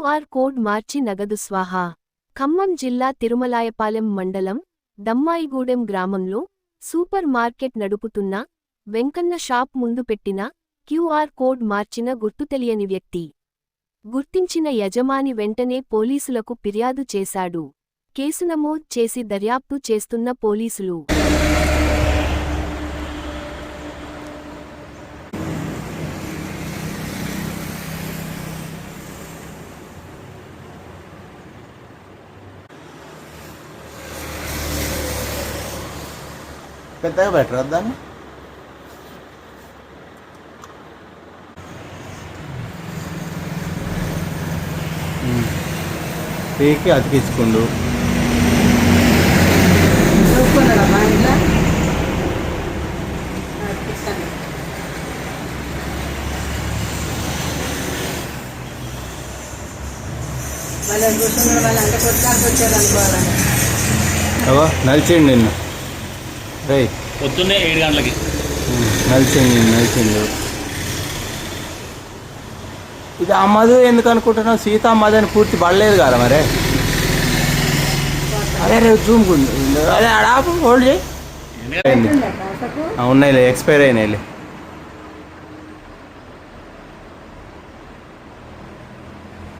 QR code మార్చి నగదు స్వాహా. ఖమ్మం జిల్లా తిరుమలాయపాలెం మండలం దమ్మాయిగూడెం గ్రామంలో సూపర్ మార్కెట్ నడుపుతున్న వెంకన్న షాప్ ముందు పెట్టిన క్యూఆర్ కోడ్ మార్చిన గుర్తు తెలియని వ్యక్తి. గుర్తించిన యజమాని వెంటనే పోలీసులకు ఫిర్యాదు చేశాడు. కేసు నమోదు చేసి దర్యాప్తు చేస్తున్న పోలీసులు. పెద్దగా పెట్టరు దాన్ని? పీకి అతికించుకుండు. నలిచిండు నిన్న. పొద్దున్నే ఏడు గంటలకి. నలిచిండు నిన్ను నలిచిండు ఇది అమ్మదు ఎందుకు అనుకుంటున్నావు? సీత అమ్మది అని పూర్తి పడలేదు కదా మరే. అదే రేపు జూమ్ అదే ఆడాపు హోల్డ్ చేయి. ఆ, ఉన్నాయిలే ఎక్స్పైర్ అయినాయిలే